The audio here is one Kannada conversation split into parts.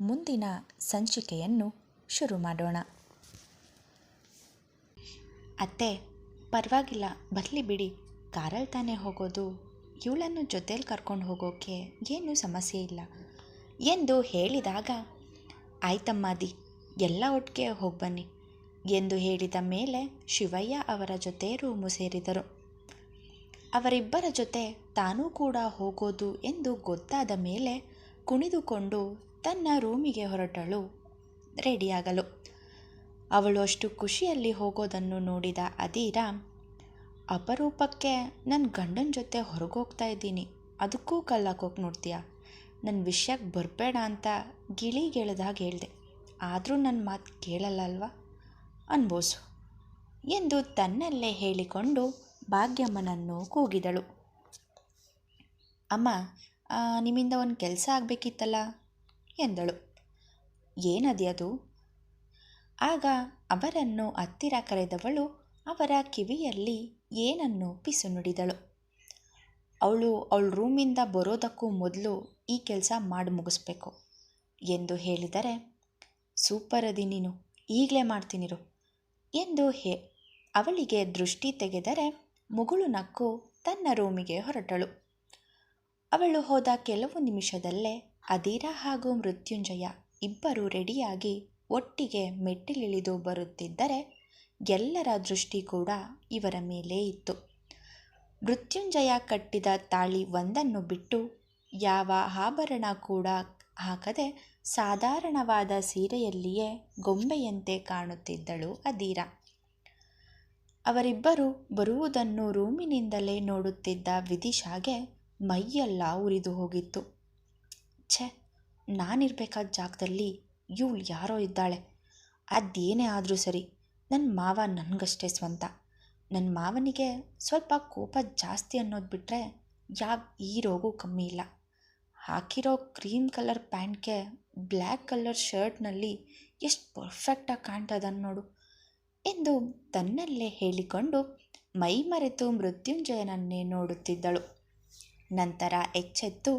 ಮುಂದಿನ ಸಂಚಿಕೆಯನ್ನು ಶುರು ಮಾಡೋಣ. ಅತ್ತೆ, ಪರವಾಗಿಲ್ಲ, ಬರಲಿ ಬಿಡಿ. ಕಾರಲ್ಲಿ ತಾನೇ ಹೋಗೋದು. ಇವಳನ್ನು ಜೊತೇಲಿ ಕರ್ಕೊಂಡು ಹೋಗೋಕೆ ಏನೂ ಸಮಸ್ಯೆ ಇಲ್ಲ. ಎಂದು ಹೇಳಿದಾಗ ಆಯ್ತಮ್ಮಾದಿ ಎಲ್ಲ ಒಟ್ಟಿಗೆ ಹೋಗ್ಬನ್ನಿ ಎಂದು ಹೇಳಿದ ಮೇಲೆ ಶಿವಯ್ಯ ಅವರ ಜೊತೆ ರೂಮು ಸೇರಿದರು. ಅವರಿಬ್ಬರ ಜೊತೆ ತಾನೂ ಕೂಡ ಹೋಗೋದು ಎಂದು ಗೊತ್ತಾದ ಮೇಲೆ ಕುಣಿದುಕೊಂಡು ತನ್ನ ರೂಮಿಗೆ ಹೊರಟಳು. ರೆಡಿಯಾಗಲು. ಅವಳು ಅಷ್ಟು ಖುಷಿಯಲ್ಲಿ ಹೋಗೋದನ್ನು ನೋಡಿದ ಅದೀರ ಅಪರೂಪಕ್ಕೆ ನನ್ನ ಗಂಡನ ಜೊತೆ ಹೊರಗೋಗ್ತಾ ಇದ್ದೀನಿ. ಅದಕ್ಕೂ ಕಲ್ಲಾಕೋಕೆ ನೋಡ್ತೀಯ? ನನ್ನ ವಿಷಯಕ್ಕೆ ಬರಬೇಡ ಅಂತ ಗಿಳಿಗೆಳೆದಾಗ ಹೇಳ್ದೆ. ಆದರೂ ನನ್ನ ಮಾತು ಕೇಳಲ್ಲ ಅಲ್ವಾ ಅನ್ಬೋಸು. ಎಂದು ತನ್ನಲ್ಲೇ ಹೇಳಿಕೊಂಡು ಭಾಗ್ಯಮ್ಮನನ್ನು ಕೂಗಿದಳು. ಅಮ್ಮ ನಿಮ್ಮಿಂದ ಒಂದು ಕೆಲಸ ಆಗಬೇಕಿತ್ತಲ್ಲ? ಎಂದಳು. ಏನದ್ಯದು? ಆಗ ಅವರನ್ನು ಹತ್ತಿರ ಕರೆದವಳು ಅವರ ಕಿವಿಯಲ್ಲಿ ಏನನ್ನು ಪಿಸು ನುಡಿದಳು. ಅವಳು ಅವಳ ರೂಮಿಂದ ಬರೋದಕ್ಕೂ ಮೊದಲು ಈ ಕೆಲಸ ಮಾಡಿ ಮುಗಿಸ್ಬೇಕು ಎಂದು ಹೇಳಿದರೆ ಸೂಪರ್ ಅದಿ ನೀನು, ಈಗಲೇ ಮಾಡ್ತೀನಿರು ಎಂದು ಹೇ, ಅವಳಿಗೆ ದೃಷ್ಟಿ ತೆಗೆದರೆ ಮುಗುಳು ನಕ್ಕು ತನ್ನ ರೂಮಿಗೆ ಹೊರಟಳು. ಅವಳು ಹೋದ ಕೆಲವು ನಿಮಿಷದಲ್ಲೇ ಅಧೀರ ಹಾಗೂ ಮೃತ್ಯುಂಜಯ ಇಬ್ಬರು ರೆಡಿಯಾಗಿ ಒಟ್ಟಿಗೆ ಮೆಟ್ಟಿಲಿಳಿದು ಬರುತ್ತಿದ್ದರೆ ಎಲ್ಲರ ದೃಷ್ಟಿ ಕೂಡ ಇವರ ಮೇಲೆ ಇತ್ತು. ಮೃತ್ಯುಂಜಯ ಕಟ್ಟಿದ ತಾಳಿ ಒಂದನ್ನು ಬಿಟ್ಟು ಯಾವ ಆಭರಣ ಕೂಡ ಹಾಕದೆ ಸಾಧಾರಣವಾದ ಸೀರೆಯಲ್ಲಿಯೇ ಗೊಂಬೆಯಂತೆ ಕಾಣುತ್ತಿದ್ದಳು ಅದೀರ ಅವರಿಬ್ಬರು ಬರುವುದನ್ನು ರೂಮಿನಿಂದಲೇ ನೋಡುತ್ತಿದ್ದ ವಿದಿಶಾಗೆ ಮೈಯೆಲ್ಲ ಉರಿದು ಹೋಗಿತ್ತು. ಛೆ, ನಾನಿರ್ಬೇಕಾದ ಜಾಗದಲ್ಲಿ ಇವಳು ಯಾರೋ ಇದ್ದಾಳೆ. ಅದೇನೇ ಆದರೂ ಸರಿ ನನ್ನ ಮಾವ ನನಗಷ್ಟೇ ಸ್ವಂತ. ನನ್ನ ಮಾವನಿಗೆ ಸ್ವಲ್ಪ ಕೋಪ ಜಾಸ್ತಿ ಅನ್ನೋದು ಬಿಟ್ಟರೆ ಯಾವ ಈ ರೋಗು ಕಮ್ಮಿ ಇಲ್ಲ. ಹಾಕಿರೋ ಕ್ರೀಮ್ ಕಲರ್ ಪ್ಯಾಂಟ್ಗೆ ಬ್ಲ್ಯಾಕ್ ಕಲರ್ ಶರ್ಟ್ನಲ್ಲಿ ಎಷ್ಟು ಪರ್ಫೆಕ್ಟಾಗಿ ಕಾಣ್ತದನ್ನು ನೋಡು. ಎಂದು ತನ್ನಲ್ಲೇ ಹೇಳಿಕೊಂಡು ಮೈ ಮರೆತು ಮೃತ್ಯುಂಜಯನನ್ನೇ ನೋಡುತ್ತಿದ್ದಳು. ನಂತರ ಎಚ್ಚೆತ್ತು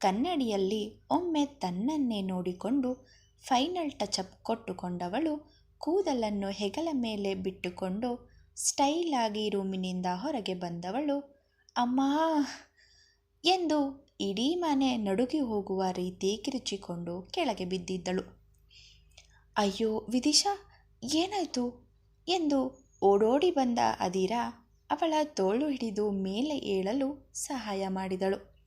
ಕನ್ನಡಿಯಲ್ಲಿ ಒಮ್ಮೆ ತನ್ನನ್ನೇ ನೋಡಿಕೊಂಡು ಫೈನಲ್ ಟಚಪ್ ಕೊಟ್ಟುಕೊಂಡವಳು ಕೂದಲನ್ನು ಹೆಗಲ ಮೇಲೆ ಬಿಟ್ಟುಕೊಂಡು ಸ್ಟೈಲಾಗಿ ರೂಮಿನಿಂದ ಹೊರಗೆ ಬಂದವಳು, ಅಮ್ಮ, ಎಂದು ಇಡೀ ಮನೆ ನಡುಗಿ ಹೋಗುವ ರೀತಿ ಕಿರುಚಿಕೊಂಡು ಕೆಳಗೆ ಬಿದ್ದಿದ್ದಳು. ಅಯ್ಯೋ, ವಿದಿಶಾ, ಏನಾಯಿತು? ಎಂದು ಓಡೋಡಿ ಬಂದ ಅದಿರ ಅವಳ ತೋಳು ಹಿಡಿದು ಮೇಲೆ ಏಳಲು ಸಹಾಯ ಮಾಡಿದಳು.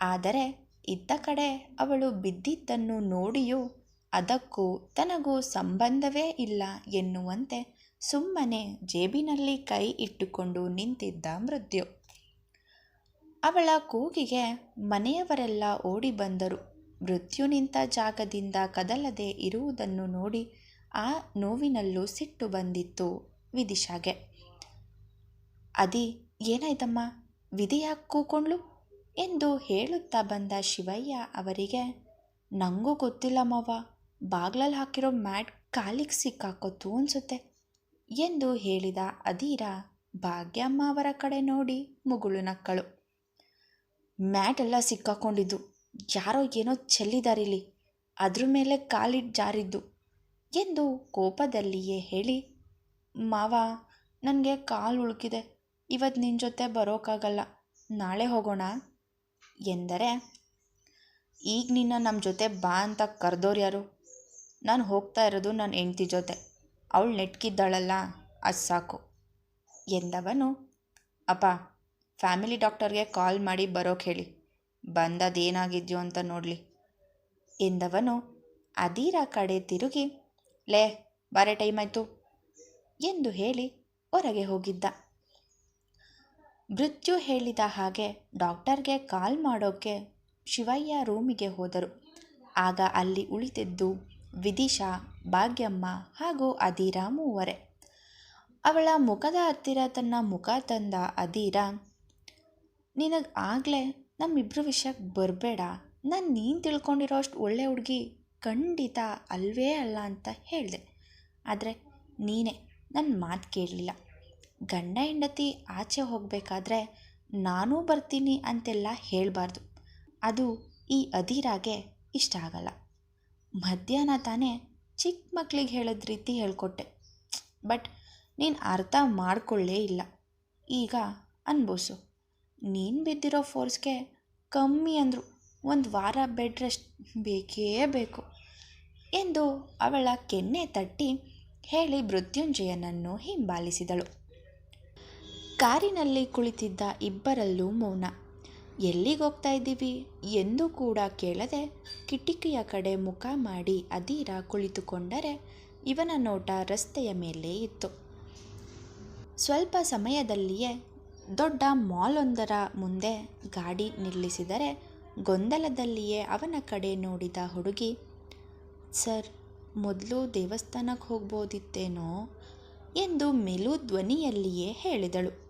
ಆದರೆ ಇದ್ದ ಕಡೆ ಅವಳು ಬಿದ್ದಿದ್ದನ್ನು ನೋಡಿಯೂ ಅದಕ್ಕೂ ತನಗೂ ಸಂಬಂಧವೇ ಇಲ್ಲ ಎನ್ನುವಂತೆ ಸುಮ್ಮನೆ ಜೇಬಿನಲ್ಲಿ ಕೈ ಇಟ್ಟುಕೊಂಡು ನಿಂತಿದ್ದ ಮೃತ್ಯು ಅವಳ ಕೂಗಿಗೆ ಮನೆಯವರೆಲ್ಲ ಓಡಿ ಬಂದರು. ಮೃತ್ಯು ನಿಂತ ಜಾಗದಿಂದ ಕದಲದೆ ಇರುವುದನ್ನು ನೋಡಿ ಆ ನೋವಿನಲ್ಲೂ ಸಿಟ್ಟು ಬಂದಿತ್ತು ವಿದಿಶಾಗೆ ಅದಿ, ಏನಾಯ್ತಮ್ಮ? ವಿಧಿ ಯಾಕೆ ಕೂಕೊಂಡ್ಲು? ಎಂದು ಹೇಳುತ್ತಾ ಬಂದ ಶಿವಯ್ಯ ಅವರಿಗೆ ನನಗೂ ಗೊತ್ತಿಲ್ಲ ಮಾವ ಬಾಗ್ಲಲ್ಲಿ ಹಾಕಿರೋ ಮ್ಯಾಟ್ ಕಾಲಿಗೆ ಸಿಕ್ಕಾಕೋತು ಅನಿಸುತ್ತೆ ಎಂದು ಹೇಳಿದ ಅಧೀರ, ಭಾಗ್ಯಮ್ಮ ಅವರ ಕಡೆ ನೋಡಿ ಮುಗುಳು ನಕ್ಕಳು. ಮ್ಯಾಟ್ ಎಲ್ಲ ಸಿಕ್ಕಾಕೊಂಡಿದ್ದು, ಯಾರೋ ಏನೋ ಚೆಲ್ಲಿದಾರಿಲಿ ಅದ್ರ ಮೇಲೆ ಕಾಲಿಟ್ಟು ಜಾರಿದ್ದು ಎಂದು ಕೋಪದಲ್ಲಿಯೇ ಹೇಳಿ, ಮಾವ, ನನಗೆ ಕಾಲು ಉಳುಕಿದೆ ಇವತ್ತು ನಿನ್ನ ಜೊತೆ ಬರೋಕ್ಕಾಗಲ್ಲ ನಾಳೆ ಹೋಗೋಣ ಎಂದರೆ, ಈಗ ನಿನ್ನ ನಮ್ಮ ಜೊತೆ ಬಾ ಅಂತ ಕರೆದೋರು ಯಾರು? ನಾನು ಹೋಗ್ತಾ ಇರೋದು ನನ್ನ ಹೆಂಡ್ತಿ ಜೊತೆ. ಅವಳು ನೆಟ್ಕಿದ್ದಾಳಲ್ಲ, ಅದು ಸಾಕು ಎಂದವನು, ಅಪ್ಪ, ಫ್ಯಾಮಿಲಿ ಡಾಕ್ಟರ್ಗೆ ಕಾಲ್ ಮಾಡಿ ಬರೋಕೆ ಹೇಳಿ. ಬಂದದೇನಾಗಿದ್ಯೋ ಅಂತ ನೋಡಲಿ ಎಂದವನು, ಅದೀರ ಕಡೆ ತಿರುಗಿ, ಲೇ, ಬಾರೆ ಟೈಮ್ ಆಯಿತು ಎಂದು ಹೇಳಿ ಹೊರಗೆ ಹೋಗಿದ್ದ. ಮೃತ್ಯು ಹೇಳಿದ ಹಾಗೆ ಡಾಕ್ಟರ್ಗೆ ಕಾಲ್ ಮಾಡೋಕ್ಕೆ ಶಿವಯ್ಯ ರೂಮಿಗೆ ಹೋದರು. ಆಗ ಅಲ್ಲಿ ಉಳಿತಿದ್ದು ವಿದಿಶಾ, ಭಾಗ್ಯಮ್ಮ ಹಾಗೂ ಅದೀರ ಮೂವರೆ. ಅವಳ ಮುಖದ ಹತ್ತಿರ ತನ್ನ ಮುಖ ತಂದ ಅದೀರ ನಿನಗೆ ಆಗಲೇ ನಮ್ಮಿಬ್ಬರ ವಿಷಯಕ್ಕೆ ಬರಬೇಡ. ನಾನು ನೀನು ತಿಳ್ಕೊಂಡಿರೋ ಅಷ್ಟು ಒಳ್ಳೆ ಹುಡುಗಿ ಖಂಡಿತ ಅಲ್ವೇ ಅಲ್ಲ ಅಂತ ಹೇಳಿದೆ. ಆದರೆ ನೀನೇ ನನ್ನ ಮಾತು ಕೇಳಲಿಲ್ಲ. ಗಂಡ ಹೆಂಡತಿ ಆಚೆ ಹೋಗಬೇಕಾದ್ರೆ ನಾನೂ ಬರ್ತೀನಿ ಅಂತೆಲ್ಲ ಹೇಳಬಾರ್ದು. ಅದು ಈ ಅಧೀರಾಗೆ ಇಷ್ಟ ಆಗಲ್ಲ. ಮಧ್ಯಾಹ್ನ ತಾನೇ ಚಿಕ್ಕ ಮಕ್ಕಳಿಗೆ ಹೇಳೋದ್ ರೀತಿ ಹೇಳ್ಕೊಟ್ಟೆ. ಬಟ್ ನೀನು ಅರ್ಥ ಮಾಡಿಕೊಳ್ಳೇ ಇಲ್ಲ. ಈಗ ಅನ್ಬೋಸು ನೀನು ಬಿದ್ದಿರೋ ಫೋರ್ಸ್ಗೆ ಕಮ್ಮಿ ಅಂದರು ಒಂದು ವಾರ ಬೆಡ್ ರೆಸ್ಟ್ ಬೇಕೇ ಬೇಕು ಎಂದು ಅವಳ ಕೆನ್ನೆ ತಟ್ಟಿ ಹೇಳಿ ಮೃತ್ಯುಂಜಯನನ್ನು ಹಿಂಬಾಲಿಸಿದಳು. ಕಾರಿನಲ್ಲಿ ಕುಳಿತಿದ್ದ ಇಬ್ಬರಲ್ಲೂ ಮೌನ. ಎಲ್ಲಿಗೋಗ್ತಾ ಇದ್ದೀವಿ? ಎಂದು ಕೂಡ ಕೇಳದೆ ಕಿಟಕಿಯ ಕಡೆ ಮುಖ ಮಾಡಿ ಅದೀರ ಕುಳಿತುಕೊಂಡರೆ ಇವನ ನೋಟ ರಸ್ತೆಯ ಮೇಲೆ ಇತ್ತು. ಸ್ವಲ್ಪ ಸಮಯದಲ್ಲಿಯೇ ದೊಡ್ಡ ಮಾಲೊಂದರ ಮುಂದೆ ಗಾಡಿ ನಿಲ್ಲಿಸಿದರೆ ಗೊಂದಲದಲ್ಲಿಯೇ ಅವನ ಕಡೆ ನೋಡಿದ ಹುಡುಗಿ, ಸರ್, ಮೊದಲು ದೇವಸ್ಥಾನಕ್ಕೆ ಹೋಗ್ಬೋದಿತ್ತೇನೋ? ಎಂದು ಮೆಲು ಧ್ವನಿಯಲ್ಲಿಯೇ ಹೇಳಿದಳು.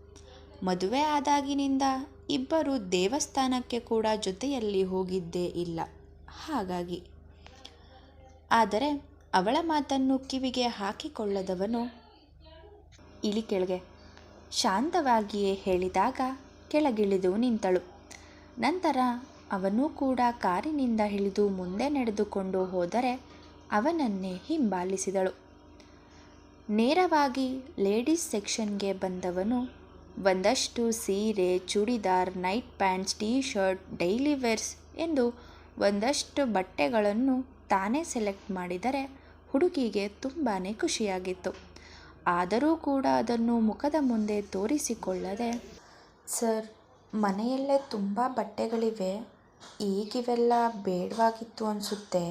ಮದುವೆ ಆದಾಗಿನಿಂದ ಇಬ್ಬರು ದೇವಸ್ಥಾನಕ್ಕೆ ಕೂಡ ಜೊತೆಯಲ್ಲಿ ಹೋಗಿದ್ದೇ ಇಲ್ಲ. ಹಾಗಾಗಿ. ಆದರೆ ಅವಳ ಮಾತನ್ನು ಕಿವಿಗೆ ಹಾಕಿಕೊಳ್ಳದವನು ಇಳಿ ಕೆಳಗೆ ಶಾಂತವಾಗಿಯೇ ಹೇಳಿದಾಗ ಕೆಳಗಿಳಿದು ನಿಂತಳು. ನಂತರ ಅವನೂ ಕೂಡ ಕಾರಿನಿಂದ ಹಿಳಿದು ಮುಂದೆ ನಡೆದುಕೊಂಡು ಹೋದರೆ ಅವನನ್ನೇ ಹಿಂಬಾಲಿಸಿದಳು. ನೇರವಾಗಿ ಲೇಡೀಸ್ ಸೆಕ್ಷನ್ಗೆ ಬಂದವನು ಒಂದಷ್ಟು ಸೀರೆ, churidar, night pants T shirt daily wears ಎಂದು ಒಂದಷ್ಟು ಬಟ್ಟೆಗಳನ್ನು ತಾನೇ ಸೆಲೆಕ್ಟ್ ಮಾಡಿದರೆ ಹುಡುಗಿಗೆ ತುಂಬಾ ಖುಷಿಯಾಗಿತ್ತು. ಆದರೂ ಕೂಡ ಅದನ್ನು ಮುಖದ ಮುಂದೆ ತೋರಿಸಿಕೊಳ್ಳದೆ, ಸರ್, ಮನೆಯಲ್ಲೇ ತುಂಬ ಬಟ್ಟೆಗಳಿವೆ, ಈಗಿವೆಲ್ಲ ಬೇಡವಾಗಿತ್ತು ಅನಿಸುತ್ತೆ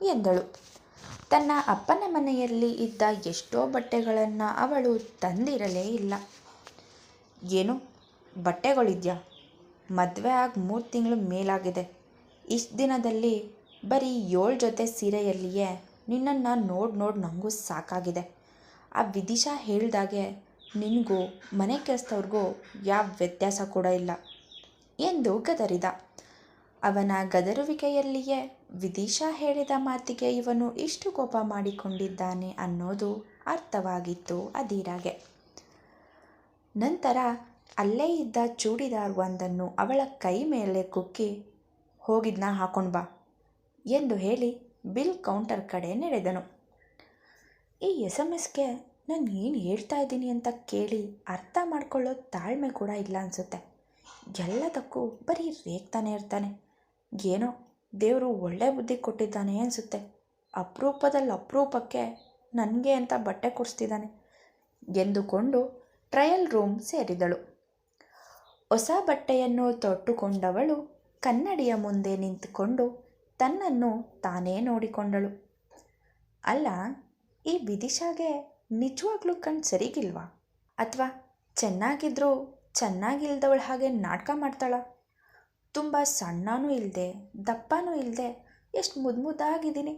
ಎಂದಳು. ತನ್ನ ಅಪ್ಪನ ಮನೆಯಲ್ಲಿ ಇದ್ದ ಎಷ್ಟೋ ಬಟ್ಟೆಗಳನ್ನು ಅವಳು ತಂದಿರಲೇ ಇಲ್ಲ. ಏನು? ಬಟ್ಟೆಗಳಿದೆಯಾ? ಮದುವೆ ಆಗಿ ಮೂರು ತಿಂಗಳು ಮೇಲಾಗಿದೆ. ಇಷ್ಟು ದಿನದಲ್ಲಿ ಬರೀ ಏಳು ಜೊತೆ ಸೀರೆಯಲ್ಲಿಯೇ ನಿನ್ನನ್ನು ನೋಡಿ ನೋಡಿ ನನಗೂ ಸಾಕಾಗಿದೆ. ಆ ವಿದಿಶಾ ಹೇಳಿದಾಗೆ ನಿನಗೂ, ಮನೆ ಕೆಲಸದವ್ರಿಗೂ ಯಾವ ವ್ಯತ್ಯಾಸ ಕೂಡ ಇಲ್ಲ. ಎಂದು ಗದರಿದ ಅವನ ಗದರುವಿಕೆಯಲ್ಲಿಯೇ ವಿದಿಶಾ ಹೇಳಿದ ಮಾತಿಗೆ ಇವನು ಇಷ್ಟು ಕೋಪ ಮಾಡಿಕೊಂಡಿದ್ದಾನೆ ಅನ್ನೋದು ಅರ್ಥವಾಗಿತ್ತು ಅದೀರಾಗೆ ನಂತರ ಅಲ್ಲೇ ಇದ್ದ ಚೂಡಿದಾರ್ ಒಂದನ್ನು ಅವಳ ಕೈ ಮೇಲೆ ಕುಕ್ಕಿ, ಹೋಗಿದ್ನ, ಹಾಕೊಂಡು ಬಾ ಎಂದು ಹೇಳಿ ಬಿಲ್ ಕೌಂಟರ್ ಕಡೆ ನಡೆದನು. ಈ ಎಸ್ ಎಂ ಎಸ್ಗೆ ನಾನು ಏನು ಹೇಳ್ತಾ ಇದ್ದೀನಿ ಅಂತ ಕೇಳಿ ಅರ್ಥ ಮಾಡ್ಕೊಳ್ಳೋ ತಾಳ್ಮೆ ಕೂಡ ಇಲ್ಲ ಅನಿಸುತ್ತೆ. ಎಲ್ಲದಕ್ಕೂ ಬರೀ ರೇಗ್ತಾನೆ ಇರ್ತಾನೆ. ಏನೋ ದೇವರು ಒಳ್ಳೆ ಬುದ್ಧಿ ಕೊಟ್ಟಿದ್ದಾನೆ ಅನಿಸುತ್ತೆ. ಅಪರೂಪದಲ್ಲಿ ಅಪರೂಪಕ್ಕೆ ನನಗೆ ಅಂತ ಬಟ್ಟೆ ಕೊಡಿಸ್ತಿದ್ದಾನೆ. ಎಂದುಕೊಂಡು ಟ್ರಯಲ್ ರೂಮ್ ಸೇರಿದಳು. ಹೊಸ ಬಟ್ಟೆಯನ್ನು ತೊಟ್ಟುಕೊಂಡವಳು ಕನ್ನಡಿಯ ಮುಂದೆ ನಿಂತುಕೊಂಡು ತನ್ನನ್ನು ತಾನೇ ನೋಡಿಕೊಂಡಳು. ಅಲ್ಲ, ಈ ವಿದಿಶಾಗೆ ನಿಜವಾಗ್ಲೂ ಕಣ್ ಸರಿಗಿಲ್ವಾ? ಅಥವಾ ಚೆನ್ನಾಗಿದ್ರೂ ಚೆನ್ನಾಗಿಲ್ದವಳು ಹಾಗೆ ನಾಟಕ ಮಾಡ್ತಾಳ? ತುಂಬ ಸಣ್ಣನೂ ಇಲ್ಲದೆ ದಪ್ಪನೂ ಇಲ್ಲದೆ ಎಷ್ಟು ಮುದ್ದು ಮುದ್ದಾಗಿದ್ದೀನಿ.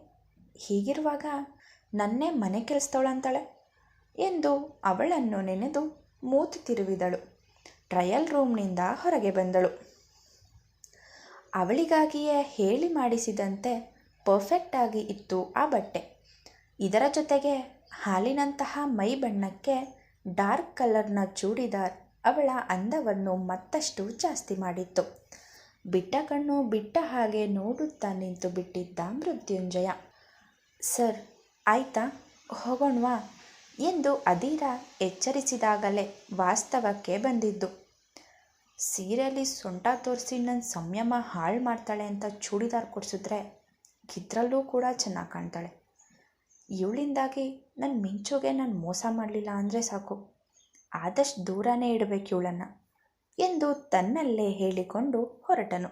ಹೀಗಿರುವಾಗ ನನ್ನೇ ಮನೆ ಕೆಲಸದವಳಂತಾಳೆ ಎಂದು ಅವಳನ್ನು ನೆನೆದು ಮೂತು ತಿರುವಿದಳು. ಟ್ರಯಲ್ ರೂಮ್ನಿಂದ ಹೊರಗೆ ಬಂದಳು. ಅವಳಿಗಾಗಿಯೇ ಹೇಳಿ ಮಾಡಿಸಿದಂತೆ ಪರ್ಫೆಕ್ಟಾಗಿ ಇತ್ತು ಆ ಬಟ್ಟೆ. ಇದರ ಜೊತೆಗೆ ಹಾಲಿನಂತಹ ಮೈ ಬಣ್ಣಕ್ಕೆ ಡಾರ್ಕ್ ಕಲರ್ನ ಚೂಡಿದಾರ್ ಅವಳ ಅಂದವನ್ನು ಮತ್ತಷ್ಟು ಜಾಸ್ತಿ ಮಾಡಿತ್ತು. ಬಿಟ್ಟ ಕಣ್ಣು ಬಿಟ್ಟ ಹಾಗೆ ನೋಡುತ್ತಾ ನಿಂತು ಬಿಟ್ಟಿದ್ದ ಮೃತ್ಯುಂಜಯ. ಸರ್, ಆಯ್ತಾ? ಹೋಗೋಣವಾ? ಎಂದು ಅದೀರ ಎಚ್ಚರಿಸಿದಾಗಲೇ ವಾಸ್ತವಕ್ಕೆ ಬಂದಿದ್ದು. ಸೀರೆಯಲ್ಲಿ ಸೊಂಟ ತೋರಿಸಿ ನನ್ನ ಸಂಯಮ ಹಾಳು ಮಾಡ್ತಾಳೆ ಅಂತ ಚೂಡಿದಾರ್ ಕೊಡಿಸಿದ್ರೆ ಇದ್ರಲ್ಲೂ ಕೂಡ ಚೆನ್ನಾಗಿ ಕಾಣ್ತಾಳೆ. ಇವಳಿಂದಾಗಿ ನನ್ನ ಮಿಂಚುಗೆ ನಾನು ಮೋಸ ಮಾಡಲಿಲ್ಲ ಅಂದರೆ ಸಾಕು. ಆದಷ್ಟು ದೂರನೇ ಇಡಬೇಕು ಇವಳನ್ನು ಎಂದು ತನ್ನಲ್ಲೇ ಹೇಳಿಕೊಂಡು ಹೊರಟನು.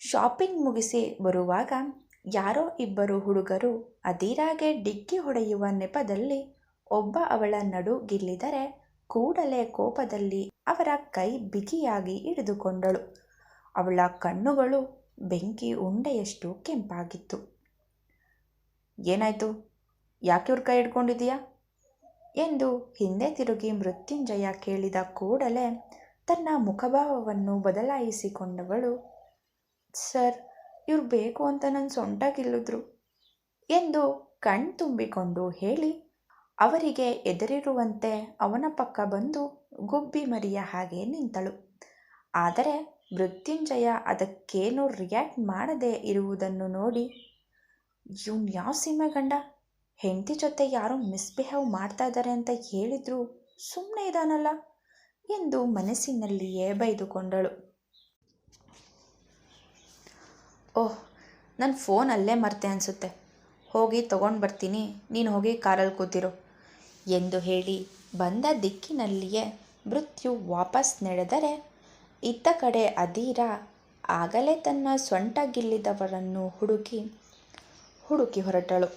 ಶಾಪಿಂಗ್ ಮುಗಿಸಿ ಬರುವಾಗ ಯಾರೋ ಇಬ್ಬರು ಹುಡುಗರು ಅದೀರಾಗೆ ಡಿಕ್ಕಿ ಹೊಡೆಯುವ ನೆಪದಲ್ಲಿ ಒಬ್ಬ ಅವಳ ನಡುಗಿಲ್ಲಿದರೆ ಕೂಡಲೇ ಕೋಪದಲ್ಲಿ ಅವರ ಕೈ ಬಿಗಿಯಾಗಿ ಹಿಡಿದುಕೊಂಡಳು. ಅವಳ ಕಣ್ಣುಗಳು ಬೆಂಕಿ ಉಂಡೆಯಷ್ಟು ಕೆಂಪಾಗಿತ್ತು. ಏನಾಯಿತು? ಯಾಕೆ ಇವ್ರ ಕೈ ಹಿಡ್ಕೊಂಡಿದೀಯಾ ಎಂದು ಹಿಂದೆ ತಿರುಗಿ ಮೃತ್ಯುಂಜಯ ಕೇಳಿದ ಕೂಡಲೇ ತನ್ನ ಮುಖಭಾವವನ್ನು ಬದಲಾಯಿಸಿಕೊಂಡವಳು, ಸರ್, ಇವ್ರು ಬೇಕು ಅಂತ ನನ್ನ ಸೊಂಟ ಗಿಲ್ಲಿದ್ರು ಎಂದು ಕಣ್ ತುಂಬಿಕೊಂಡು ಹೇಳಿ ಅವರಿಗೆ ಎದುರಿರುವಂತೆ ಅವನ ಪಕ್ಕ ಬಂದು ಗುಬ್ಬಿ ಮರಿಯ ಹಾಗೆ ನಿಂತಳು. ಆದರೆ ಮೃತ್ಯುಂಜಯ ಅದಕ್ಕೇನೂ ರಿಯಾಕ್ಟ್ ಮಾಡದೇ ಇರುವುದನ್ನು ನೋಡಿ, ಇವನ್ ಯಾವ ಸಿನಿಮಾ ಗಂಡ? ಹೆಂಡತಿ ಜೊತೆ ಯಾರೋ ಮಿಸ್ಬಿಹೇವ್ ಮಾಡ್ತಾ ಇದ್ದಾರೆ ಅಂತ ಹೇಳಿದ್ರು ಸುಮ್ಮನೆ ಇದಾನಲ್ಲ? ಎಂದು ಮನಸ್ಸಿನಲ್ಲಿಯೇ ಬೈದುಕೊಂಡಳು. ಓಹ್ ನನ್ನ ಫೋನ್ ಅಲ್ಲೇ ಮರ್ತೆ ಅನಿಸುತ್ತೆ. ಹೋಗಿ ತಗೊಂಡು ಬರ್ತೀನಿ. ನೀನು ಹೋಗಿ ಕಾರಲ್ಲಿ ಕೂತಿರು. ಎಂದು ಹೇಳಿ ಬಂದ ದಿಕ್ಕಿನಲ್ಲಿಯೇ ಮೃತ್ಯು ವಾಪಸ್ ನಡೆದರೆ ಇತ್ತ ಕಡೆ ಅಧೀರ ಆಗಲೇ ತನ್ನ ಸ್ವಂಟ ಗಿಲ್ಲಿದವರನ್ನು ಹುಡುಕಿ ಹುಡುಕಿ ಹೊರಟಳು.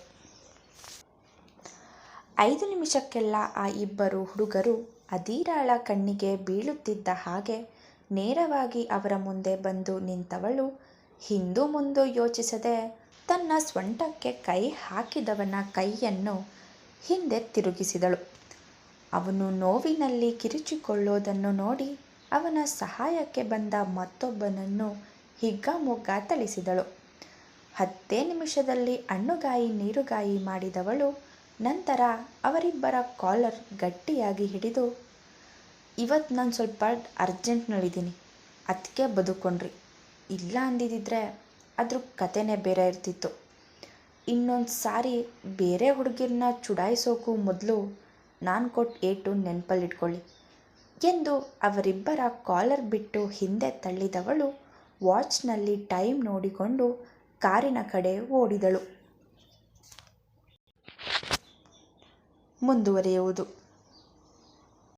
ಐದು ನಿಮಿಷಕ್ಕೆಲ್ಲ ಆ ಇಬ್ಬರು ಹುಡುಗರು ಅಧೀರಾಳ ಕಣ್ಣಿಗೆ ಬೀಳುತ್ತಿದ್ದ ಹಾಗೆ ನೇರವಾಗಿ ಅವರ ಮುಂದೆ ಬಂದು ನಿಂತವಳು. ಹಿಂದೂ ಮುಂದೂ ಯೋಚಿಸದೆ ತನ್ನ ಸ್ವಂಟಕ್ಕೆ ಕೈ ಹಾಕಿದವನ ಕೈಯನ್ನು ಹಿಂದೆ ತಿರುಗಿಸಿದಳು. ಅವನು ನೋವಿನಲ್ಲಿ ಕಿರುಚಿಕೊಳ್ಳೋದನ್ನು ನೋಡಿ ಅವನ ಸಹಾಯಕ್ಕೆ ಬಂದ ಮತ್ತೊಬ್ಬನನ್ನು ಹಿಗ್ಗಾಮುಗ್ಗ ಥಳಿಸಿದಳು. ಹತ್ತೇ ನಿಮಿಷದಲ್ಲಿ ಹಣ್ಣುಗಾಯಿ, ನೀರುಗಾಯಿ ಮಾಡಿದವಳು. ನಂತರ ಅವರಿಬ್ಬರ ಕಾಲರ್ ಗಟ್ಟಿಯಾಗಿ ಹಿಡಿದು ಇವತ್ತು ನಾನು ಸ್ವಲ್ಪ ಅರ್ಜೆಂಟ್ನಲ್ಲಿದ್ದೀನಿ ಅದಕ್ಕೆ ಬದುಕೊಂಡ್ರಿ ಇಲ್ಲ ಅಂದಿದ್ದಿದ್ರೆ ಅದ್ರ ಕತೆನೇ ಬೇರೆ ಇರ್ತಿತ್ತು. ಇನ್ನೊಂದು ಸಾರಿ ಬೇರೆ ಹುಡುಗಿರನ್ನ ಚುಡಾಯಿಸೋಕ್ಕೂ ಮೊದಲು ನಾನು ಕೊಟ್ಟು ಏಟು ನೆನಪಲ್ಲಿಟ್ಕೊಳ್ಳಿ. ಎಂದು ಅವರಿಬ್ಬರ ಕಾಲರ್ ಬಿಟ್ಟು ಹಿಂದೆ ತಳ್ಳಿದವಳು ವಾಚ್ನಲ್ಲಿ ಟೈಮ್ ನೋಡಿಕೊಂಡು ಕಾರಿನ ಕಡೆ ಓಡಿದಳು. ಮುಂದುವರಿಯುವುದು.